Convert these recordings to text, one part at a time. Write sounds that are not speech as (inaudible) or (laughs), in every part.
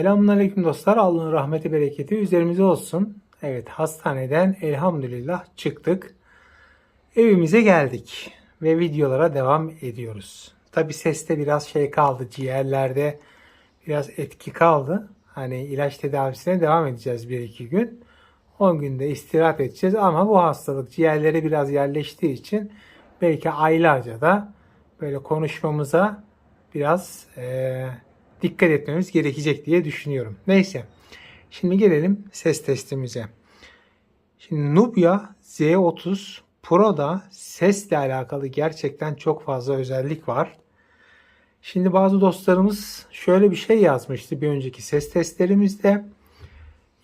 Selamünaleyküm dostlar. Allah'ın rahmeti bereketi üzerimize olsun. Evet hastaneden elhamdülillah çıktık. Evimize geldik ve videolara devam ediyoruz. Tabi seste biraz şey kaldı. Ciğerlerde biraz etki kaldı. Hani ilaç tedavisine devam edeceğiz bir iki gün. 10 günde istirahat edeceğiz ama bu hastalık ciğerlere biraz yerleştiği için belki aylarca da böyle konuşmamıza biraz eee, dikkat etmemiz gerekecek diye düşünüyorum. Neyse. Şimdi gelelim ses testimize. Şimdi Nubia Z30 Pro'da sesle alakalı gerçekten çok fazla özellik var. Şimdi bazı dostlarımız şöyle bir şey yazmıştı bir önceki ses testlerimizde.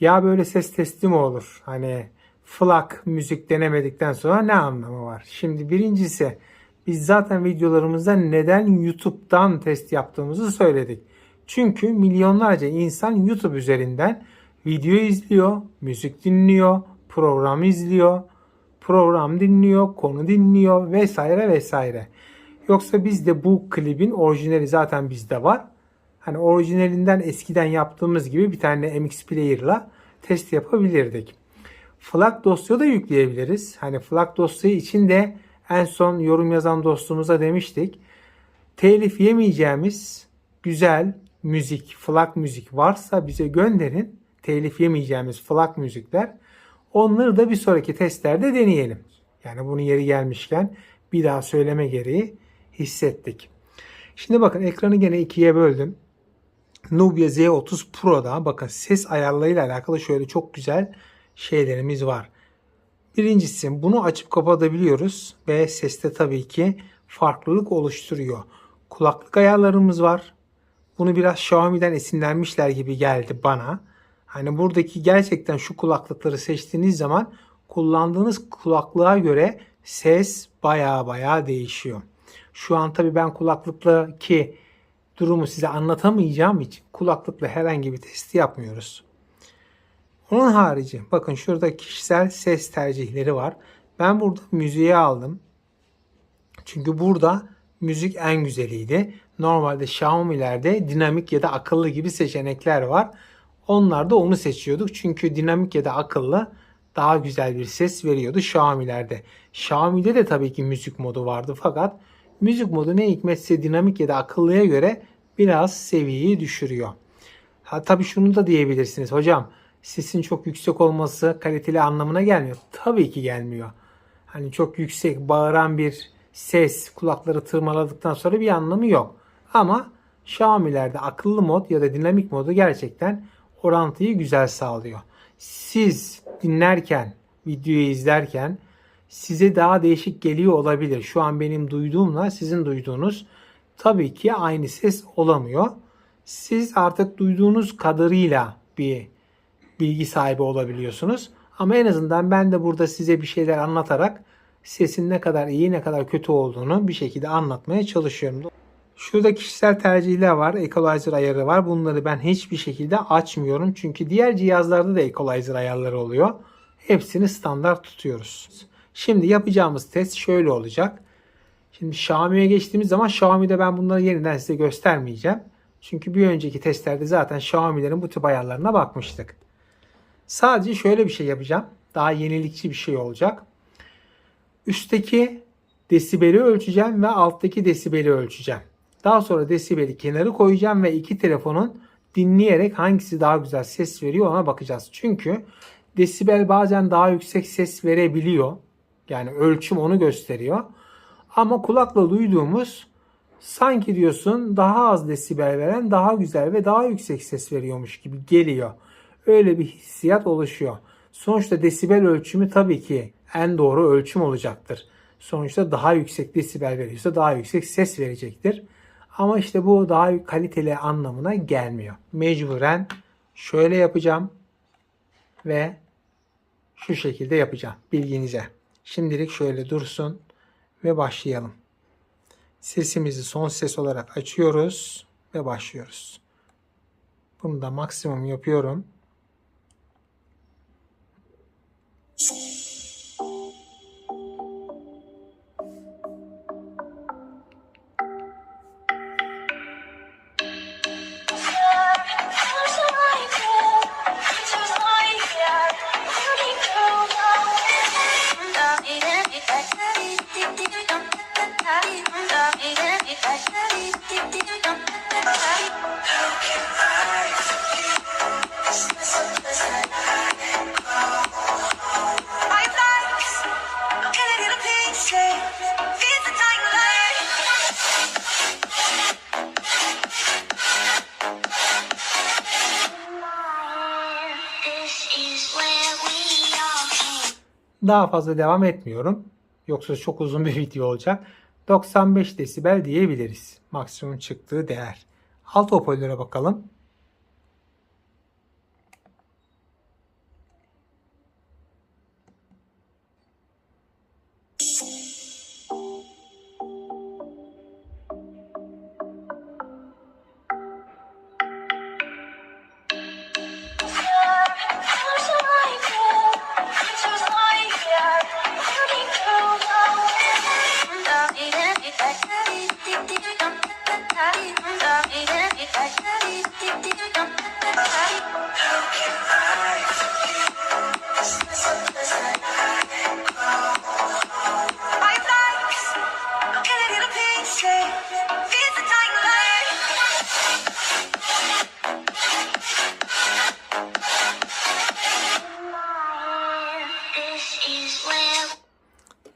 Ya böyle ses testi mi olur? Hani flak müzik denemedikten sonra ne anlamı var? Şimdi birincisi biz zaten videolarımızda neden YouTube'dan test yaptığımızı söyledik. Çünkü milyonlarca insan YouTube üzerinden video izliyor, müzik dinliyor, program izliyor, program dinliyor, konu dinliyor vesaire vesaire. Yoksa bizde bu klibin orijinali zaten bizde var. Hani orijinalinden eskiden yaptığımız gibi bir tane MX Player'la test yapabilirdik. FLAC dosya da yükleyebiliriz. Hani FLAC dosyayı için de en son yorum yazan dostumuza demiştik. Telif yemeyeceğimiz güzel müzik, FLAC müzik varsa bize gönderin. Telif yemeyeceğimiz FLAC müzikler. Onları da bir sonraki testlerde deneyelim. Yani bunun yeri gelmişken bir daha söyleme gereği hissettik. Şimdi bakın ekranı gene ikiye böldüm. Nubia Z30 Pro'da bakın ses ayarlarıyla alakalı şöyle çok güzel şeylerimiz var. Birincisi bunu açıp kapatabiliyoruz ve seste tabii ki farklılık oluşturuyor. Kulaklık ayarlarımız var. Bunu biraz Xiaomi'den esinlenmişler gibi geldi bana. Hani buradaki gerçekten şu kulaklıkları seçtiğiniz zaman kullandığınız kulaklığa göre ses baya baya değişiyor. Şu an tabii ben kulaklıkla ki durumu size anlatamayacağım için kulaklıkla herhangi bir testi yapmıyoruz. Onun harici bakın şurada kişisel ses tercihleri var. Ben burada müziği aldım. Çünkü burada müzik en güzeliydi. Normalde Xiaomi'lerde dinamik ya da akıllı gibi seçenekler var. Onlarda onu seçiyorduk. Çünkü dinamik ya da akıllı daha güzel bir ses veriyordu Xiaomi'lerde. Xiaomi'de de tabii ki müzik modu vardı fakat müzik modu ne hikmetse dinamik ya da akıllıya göre biraz seviyeyi düşürüyor. Ha tabii şunu da diyebilirsiniz hocam sesin çok yüksek olması kaliteli anlamına gelmiyor. Tabii ki gelmiyor. Hani çok yüksek bağıran bir ses kulakları tırmaladıktan sonra bir anlamı yok. Ama Xiaomi'lerde akıllı mod ya da dinamik modu gerçekten orantıyı güzel sağlıyor. Siz dinlerken, videoyu izlerken size daha değişik geliyor olabilir. Şu an benim duyduğumla sizin duyduğunuz tabii ki aynı ses olamıyor. Siz artık duyduğunuz kadarıyla bir bilgi sahibi olabiliyorsunuz. Ama en azından ben de burada size bir şeyler anlatarak sesin ne kadar iyi ne kadar kötü olduğunu bir şekilde anlatmaya çalışıyorum. Şurada kişisel tercihler var. Equalizer ayarı var. Bunları ben hiçbir şekilde açmıyorum. Çünkü diğer cihazlarda da equalizer ayarları oluyor. Hepsini standart tutuyoruz. Şimdi yapacağımız test şöyle olacak. Şimdi Xiaomi'ye geçtiğimiz zaman Xiaomi'de ben bunları yeniden size göstermeyeceğim. Çünkü bir önceki testlerde zaten Xiaomi'lerin bu tip ayarlarına bakmıştık. Sadece şöyle bir şey yapacağım. Daha yenilikçi bir şey olacak. Üstteki desibeli ölçeceğim ve alttaki desibeli ölçeceğim. Daha sonra desibeli kenarı koyacağım ve iki telefonun dinleyerek hangisi daha güzel ses veriyor ona bakacağız. Çünkü desibel bazen daha yüksek ses verebiliyor. Yani ölçüm onu gösteriyor. Ama kulakla duyduğumuz sanki diyorsun daha az desibel veren daha güzel ve daha yüksek ses veriyormuş gibi geliyor. Öyle bir hissiyat oluşuyor. Sonuçta desibel ölçümü tabii ki en doğru ölçüm olacaktır. Sonuçta daha yüksek desibel veriyorsa daha yüksek ses verecektir. Ama işte bu daha kaliteli anlamına gelmiyor. Mecburen şöyle yapacağım ve şu şekilde yapacağım bilginize. Şimdilik şöyle dursun ve başlayalım. Sesimizi son ses olarak açıyoruz ve başlıyoruz. Bunu da maksimum yapıyorum. Daha fazla devam etmiyorum. Yoksa çok uzun bir (laughs) video olacak. 95 desibel diyebiliriz. Maksimum çıktığı değer. Alt hoparlöre bakalım.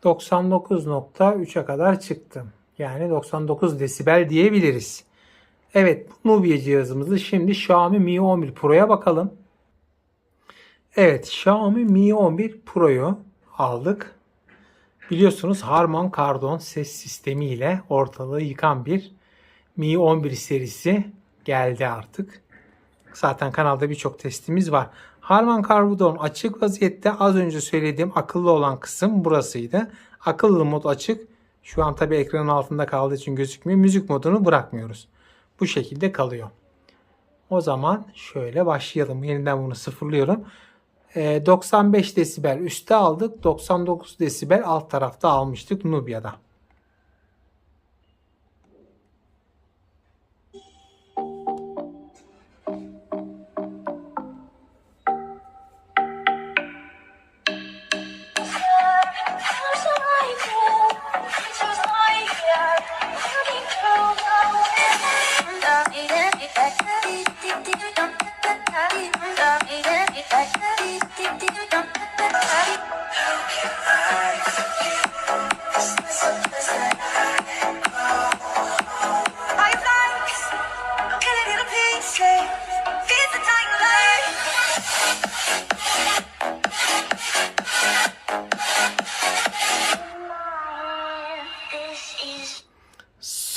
99.3'e kadar çıktım. Yani 99 desibel diyebiliriz. Evet bu Nubia cihazımızı şimdi Xiaomi Mi 11 Pro'ya bakalım. Evet Xiaomi Mi 11 Pro'yu aldık. Biliyorsunuz Harman Kardon ses sistemi ile ortalığı yıkan bir Mi 11 serisi geldi artık. Zaten kanalda birçok testimiz var. Harman Kardon açık vaziyette az önce söylediğim akıllı olan kısım burasıydı. Akıllı mod açık. Şu an tabi ekranın altında kaldığı için gözükmüyor. Müzik modunu bırakmıyoruz. Bu şekilde kalıyor. O zaman şöyle başlayalım. Yeniden bunu sıfırlıyorum. Ee, 95 desibel üstte aldık. 99 desibel alt tarafta almıştık Nubia'da.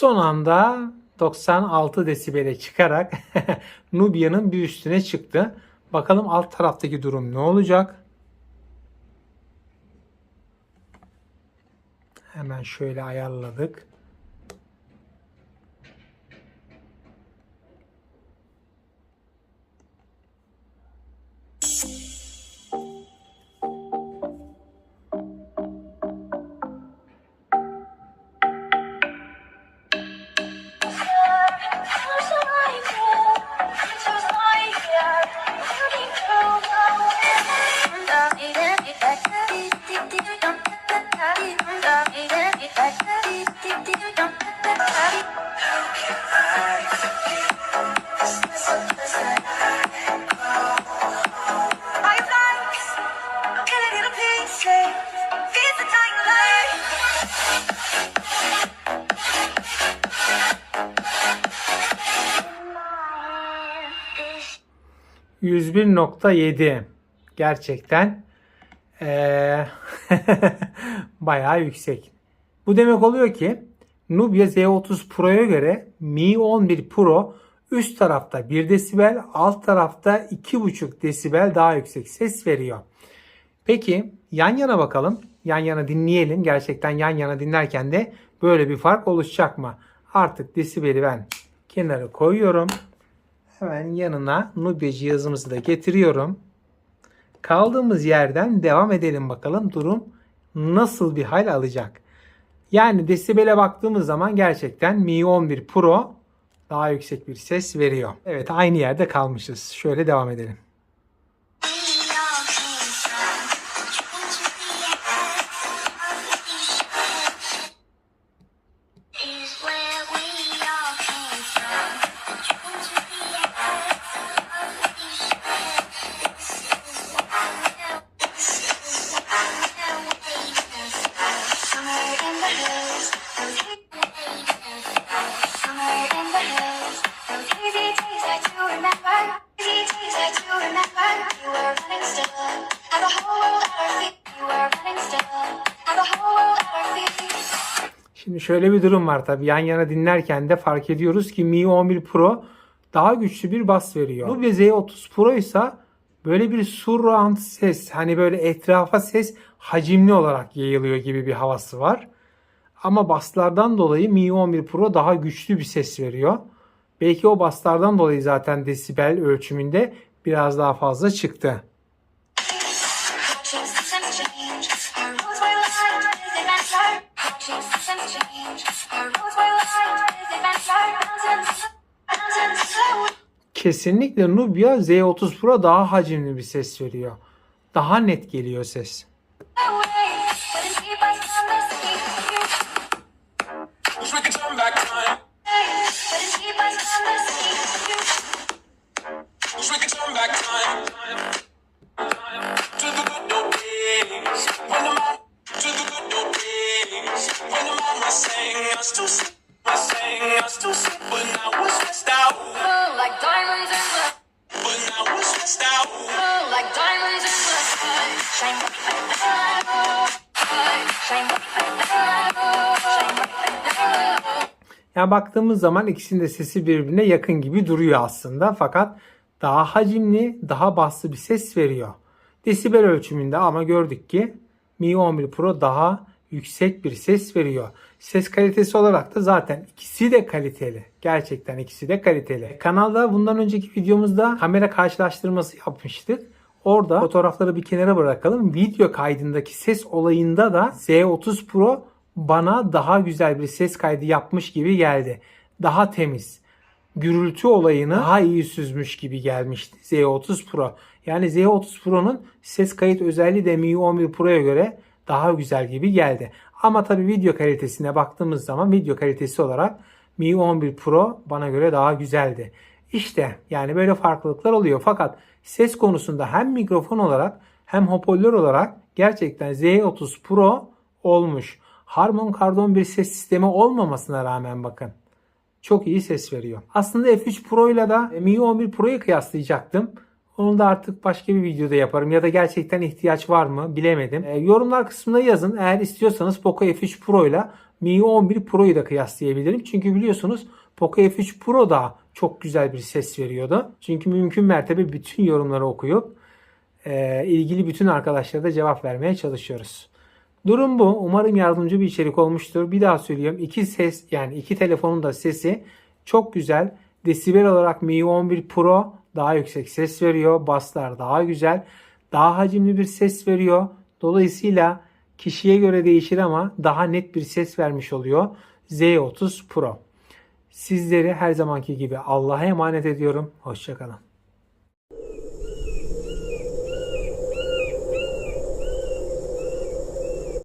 Son anda 96 desibele çıkarak (laughs) Nubia'nın bir üstüne çıktı. Bakalım alt taraftaki durum ne olacak? Hemen şöyle ayarladık. 101.7 gerçekten eee (laughs) bayağı yüksek. Bu demek oluyor ki Nubia Z30 Pro'ya göre Mi 11 Pro üst tarafta 1 desibel, alt tarafta 2,5 desibel daha yüksek ses veriyor. Peki yan yana bakalım. Yan yana dinleyelim. Gerçekten yan yana dinlerken de böyle bir fark oluşacak mı? Artık desibeli ben kenara koyuyorum. Hemen yanına Nubia cihazımızı da getiriyorum. Kaldığımız yerden devam edelim bakalım durum nasıl bir hal alacak. Yani desibele baktığımız zaman gerçekten Mi 11 Pro daha yüksek bir ses veriyor. Evet aynı yerde kalmışız. Şöyle devam edelim. Şöyle bir durum var tabii. Yan yana dinlerken de fark ediyoruz ki Mi 11 Pro daha güçlü bir bas veriyor. Bu bir Z30 Pro ise böyle bir surround ses hani böyle etrafa ses hacimli olarak yayılıyor gibi bir havası var. Ama baslardan dolayı Mi 11 Pro daha güçlü bir ses veriyor. Belki o baslardan dolayı zaten desibel ölçümünde biraz daha fazla çıktı. Kesinlikle Nubia Z30 Pro daha hacimli bir ses veriyor. Daha net geliyor ses. But it keep us on Ya baktığımız zaman ikisinin de sesi birbirine yakın gibi duruyor aslında. Fakat daha hacimli, daha baslı bir ses veriyor. Desibel ölçümünde ama gördük ki Mi 11 Pro daha yüksek bir ses veriyor. Ses kalitesi olarak da zaten ikisi de kaliteli. Gerçekten ikisi de kaliteli. Kanalda bundan önceki videomuzda kamera karşılaştırması yapmıştık. Orada fotoğrafları bir kenara bırakalım. Video kaydındaki ses olayında da Z30 Pro bana daha güzel bir ses kaydı yapmış gibi geldi. Daha temiz. Gürültü olayını daha iyi süzmüş gibi gelmişti Z30 Pro. Yani Z30 Pro'nun ses kayıt özelliği de Mi 11 Pro'ya göre daha güzel gibi geldi. Ama tabii video kalitesine baktığımız zaman video kalitesi olarak Mi 11 Pro bana göre daha güzeldi. İşte yani böyle farklılıklar oluyor. Fakat ses konusunda hem mikrofon olarak hem hoparlör olarak gerçekten Z30 Pro olmuş. Harman Kardon bir ses sistemi olmamasına rağmen bakın çok iyi ses veriyor. Aslında F3 Pro ile de Mi 11 Pro'yu kıyaslayacaktım. Onu da artık başka bir videoda yaparım ya da gerçekten ihtiyaç var mı bilemedim. E, yorumlar kısmına yazın. Eğer istiyorsanız Poco F3 Pro ile Mi 11 Pro'yu da kıyaslayabilirim. Çünkü biliyorsunuz Poco F3 Pro da çok güzel bir ses veriyordu. Çünkü mümkün mertebe bütün yorumları okuyup e, ilgili bütün arkadaşlara da cevap vermeye çalışıyoruz. Durum bu. Umarım yardımcı bir içerik olmuştur. Bir daha söylüyorum. İki ses yani iki telefonun da sesi çok güzel. Desibel olarak Mi 11 Pro daha yüksek ses veriyor. Baslar daha güzel. Daha hacimli bir ses veriyor. Dolayısıyla kişiye göre değişir ama daha net bir ses vermiş oluyor. Z30 Pro. Sizleri her zamanki gibi Allah'a emanet ediyorum. Hoşçakalın.